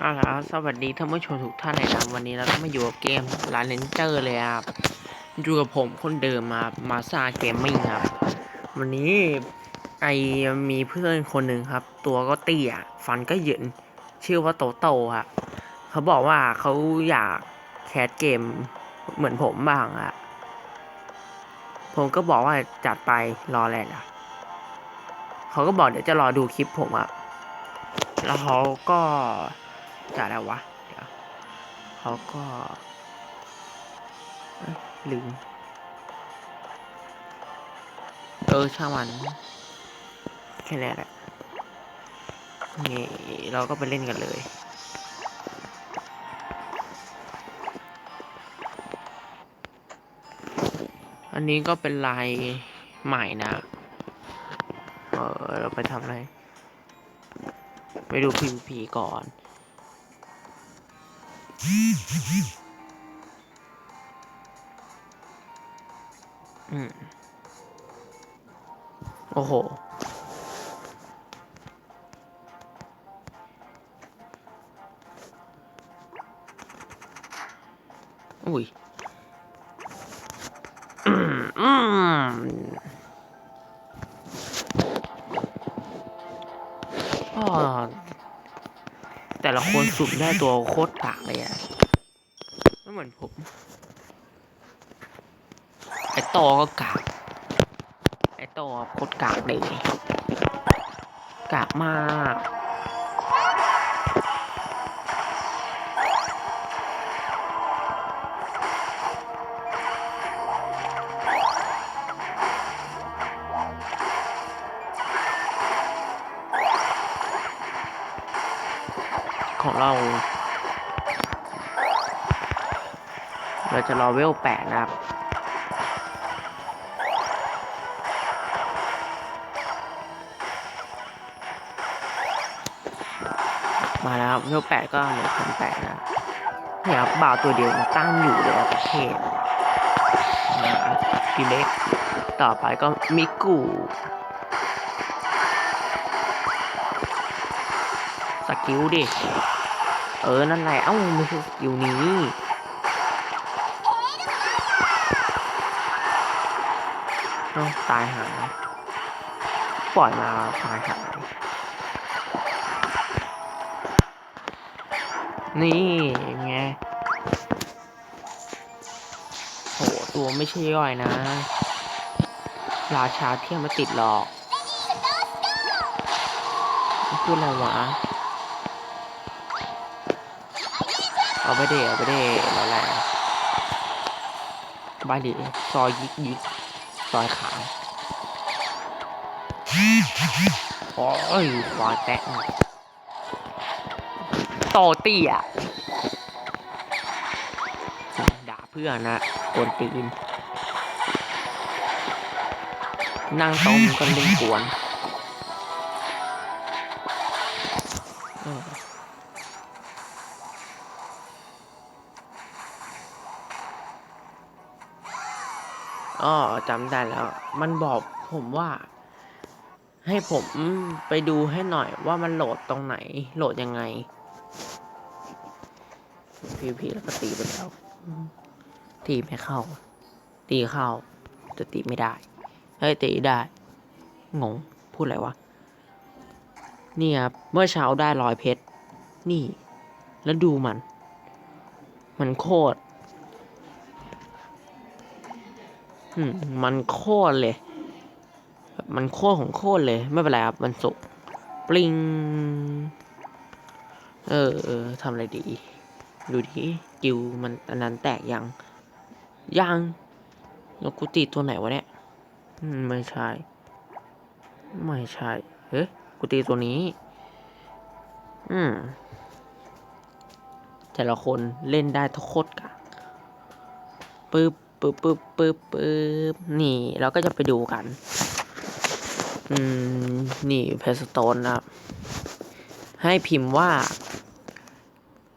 เอาละสวัสดีท่านผู้ชมทุกท่านเลยนะวันนี้เราก็มาอยู่กับเกมร้านเลนเจอร์เลยครับอยู่กับผมคนเดิมมามาซาเกมมิ่งครับ วันนี้ไอมีเพื่อนคนหนึ่งครับ ตัวก็เตี้ยฟันก็เหยินชื่อว่าโตโตครับเขาบอกว่าเขาอยากแคสเกมเหมือนผมบ้างอะผมก็บอกว่าจัดไปรอแหละเขาก็บอกเดี๋ยวจะรอดูคลิปผมอะแล้วเขาก็ จะอะไรวะ เดี๋ยวเขาก็ลืม เออช่างมัน แค่นี้แหละ นี่ เราก็ไปเล่นกันเลยอันนี้ก็เป็นลายใหม่นะ เออเราไปทำอะไร ไปดู PVP ก่อน อืม โอ้โห อุ้ย อืม อืมอ๋อ แต่ละคนสุ่มได้ตัวโคตรกากเลยอะไม่เหมือนผม ไอ้ตก็กากไอ้ตโคตรกากเลย กากมาก ของเรา เราจะรอเวลแปดนะครับมาแล้วครับเวลแปดก็เหลือพันแปดนะเนี่ยครับบ่าวตัวเดียวตั้งอยู่เลยประเทศนะพี่เล็กต่อไปก็มิกู สกิลดิ เออ นั่นแหละ เอ้าไม่ใช่สกิลนี้ เอ้าตายหายปล่อยมาตายหายนี่ไงโหตัวไม่ใช่ย่อยนะ ราชาเทียมมาติดหรอกพูดอะไรวะ เอาไปเด้เอาไปเดแล้วแหละบายดิซอยยิกยิกซอยขาวโอ้ยควาแตะหน่อยโตตี้ยด่าเพื่อนนะกวนตีนนั่งต้มก็เล่นกวน อ๋อจำได้แล้ว มันบอกผมว่า ให้ผมไปดูให้หน่อยว่ามันโหลดตรงไหน โหลดยังไงพีพีแล้วก็ตีไปแล้วตีไม่เข้า ตีเข้าแต่ตีไม่ได้ เฮ้ยตีได้ งง พูดอะไรวะ นี่ครับ เมื่อเช้าได้ร้อยเพชร นี่ แล้วดูมัน มันโคตร มันโคตรเลย มันโคตรของโคตรเลย ไม่เป็นไรครับ มันสุกปลิง เออเออทำอะไรดี ดูดิกิวมันอันนั้นแตกยัง ยังแล้วกูตีตัวไหนวะเนี่ย ไม่ใช่ ไม่ใช่ เฮ้ยกูตีตัวนี้ อืม แต่ละคนเล่นได้ทุกโคตรกะปึ๊บ ปึ๊บปึ๊บปึ๊บปึ๊บนี่ เราก็จะไปดูกัน อืม นี่เพสโตนนะครับ ให้พิมพ์ว่า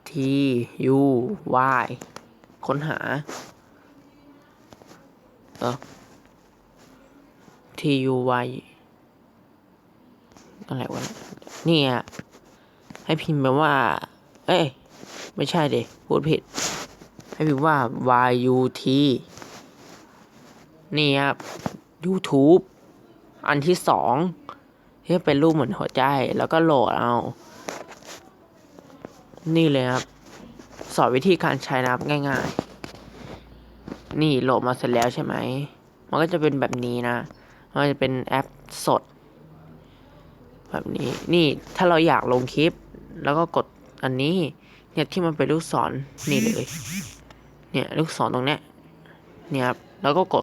T U Y ค้นหา เออ T U Y อะไรวะนี่อะให้พิมพ์ไปว่า เอ้ย ไม่ใช่เดิพูดผิด ให้พิมพ์ว่า YUT นี่ครับ YouTube อันที่สองที่เป็นรูปเหมือนหัวใจแล้วก็โหลดเอา นี่เลยครับ สอนวิธีการใช้นะครับง่าย ๆ นี่โหลดมาเสร็จแล้วใช่ไหม มันก็จะเป็นแบบนี้นะ มันจะเป็นแอปสด แบบนี้ นี่ถ้าเราอยากลงคลิป แล้วก็กดอันนี้ เนี่ยที่มันเป็นลูกศรนี่เลย เนี่ยลูกศรตรงเนี้ยเนี่ยครับ แล้วก็กด